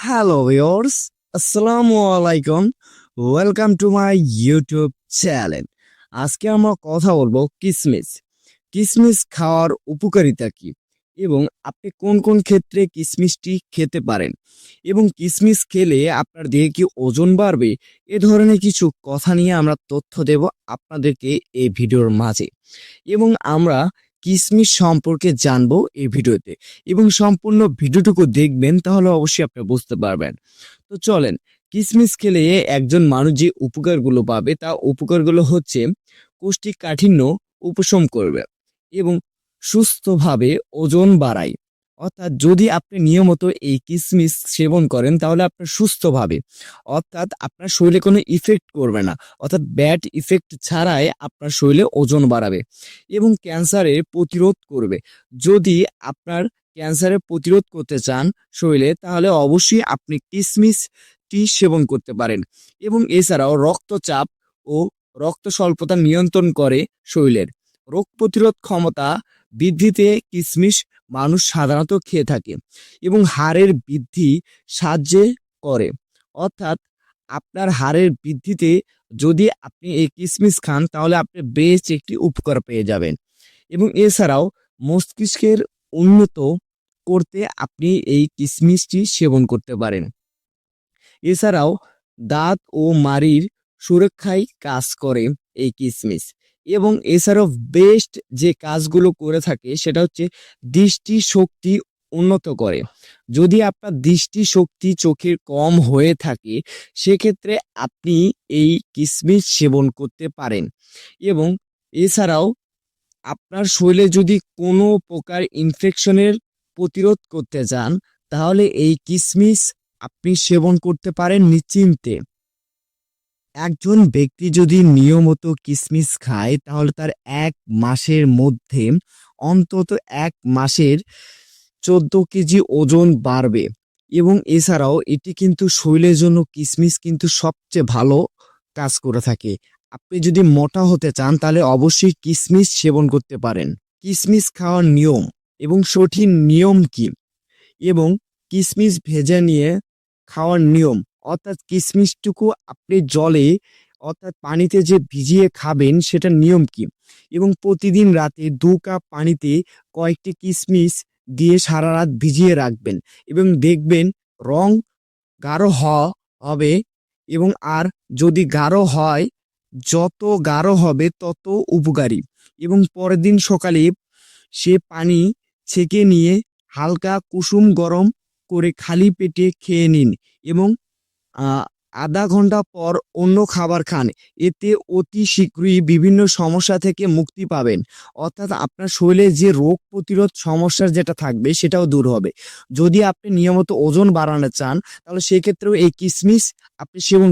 Hello viewers আসসালামু আলাইকুম welcome to my YouTube channel আজকে আমরা কথা বলব কিসমিস। কিসমিস খাওয়ার উপকারিতা কি? এবং আপনি কোন কোন ক্ষেত্রে কিসমিসটি খেতে পারেন? এবং কিসমিস খেলে আপনার দেহে কি ওজন বাড়বে? এ ধরনের কিছু কথা নিয়ে আমরা তথ্য দেব আপনাদেরকে এই ভিডিওর মাঝে। এবং আমরা কিসমিস সম্পর্কে জানব এই ভিডিওতে। এবং সম্পূর্ণ ভিডিওটুকু দেখবেন, তাহলে অবশ্যই আপনি বুঝতে পারবেন। তো চলেন, কিসমিস খেলে একজন মানুষ যে উপকারগুলো পাবে তা উপকারগুলো হচ্ছে কোষ্ঠীকাঠিন্য উপশম করবে এবং সুস্থভাবে ওজন বাড়ায়। অর্থাৎ যদি আপনি নিয়মিত এই কিসমিস সেবন করেন, তাহলে আপনার সুস্থভাবে অর্থাৎ আপনার শরীরে কোনো ইফেক্ট করবে না। অর্থাৎ ব্যাড ইফেক্ট ছাড়াই আপনার শরীরে ওজন বাড়াবে এবং ক্যান্সারের প্রতিরোধ করবে। যদি আপনার ক্যান্সারের প্রতিরোধ করতে চান শরীরে, তাহলে অবশ্যই আপনি কিসমিসটি সেবন করতে পারেন এবং এছাড়াও রক্তচাপ ও রক্ত স্বল্পতা নিয়ন্ত্রণ করে শরীরের। রোগ প্রতিরোধ ক্ষমতা বৃদ্ধিতে কিসমিস মানুষ সাধারণত খেয়ে থাকে এবং হাড়ের বৃদ্ধি সাহায্য করে। অর্থাৎ আপনার হাড়ের বৃদ্ধিতে যদি আপনি এই কিসমিস খান, তাহলে আপনি বেশ একটি উপকার পেয়ে যাবেন। এবং এছাড়াও মস্তিষ্কের উন্নত করতে আপনি এই কিসমিসটি সেবন করতে পারেন। এছাড়াও দাঁত ও মাড়ির সুরক্ষায় কাজ করে এই কিসমিস। এবং এছাড়াও বেস্ট যে কাজগুলো করে থাকে সেটা হচ্ছে দৃষ্টি শক্তি উন্নত করে। যদি আপনার দৃষ্টি শক্তি চোখের কম হয়ে থাকে, সেক্ষেত্রে আপনি এই কিসমিস সেবন করতে পারেন। এবং এছাড়াও আপনার শরীরে যদি কোনো প্রকার ইনফেকশনের প্রতিরোধ করতে চান, তাহলে এই কিসমিস আপনি সেবন করতে পারেন নিশ্চিন্তে। একজন ব্যক্তি যদি নিয়মিত কিসমিস খায়, তাহলে তার এক মাসের মধ্যে অন্তত এক মাসের চোদ্দ কেজি ওজন বাড়বে। এবং এছাড়াও এটি কিন্তু শরীরের জন্য কিসমিস কিন্তু সবচেয়ে ভালো কাজ করে থাকে। আপনি যদি মোটা হতে চান, তাহলে অবশ্যই কিসমিস সেবন করতে পারেন। কিসমিস খাওয়ার নিয়ম এবং সঠিক নিয়ম কি? এবং কিসমিস ভেজে নিয়ে খাওয়ার নিয়ম অর্থাৎ কিসমিসটুকু আপনি জলে, অর্থাৎ পানিতে যে ভিজিয়ে খাবেন সেটার নিয়ম কি? এবং প্রতিদিন রাতে দু কাপ পানিতে কয়েকটি কিসমিস দিয়ে সারা রাত ভিজিয়ে রাখবেন এবং দেখবেন রং গাঢ় হবে এবং আর যদি গাঢ় হয়, যত গাঢ় হবে তত উপকারী। এবং পরের দিন সকালে সে পানি ছেঁকে নিয়ে হালকা কুসুম গরম করে খালি পেটে খেয়ে নিন এবং আধা ঘণ্টা পর অন্য খাবার খান। এতে অতি শীঘ্রই বিভিন্ন সমস্যা থেকে মুক্তি পাবেন। অর্থাৎ আপনার শরীরে যে রোগ প্রতিরোধ সমস্যার যেটা থাকবে সেটাও দূর হবে। যদি আপনি নিয়মিত ওজন বাড়ানো চান, তাহলে সেক্ষেত্রেও এই কিসমিস আপনি সেবন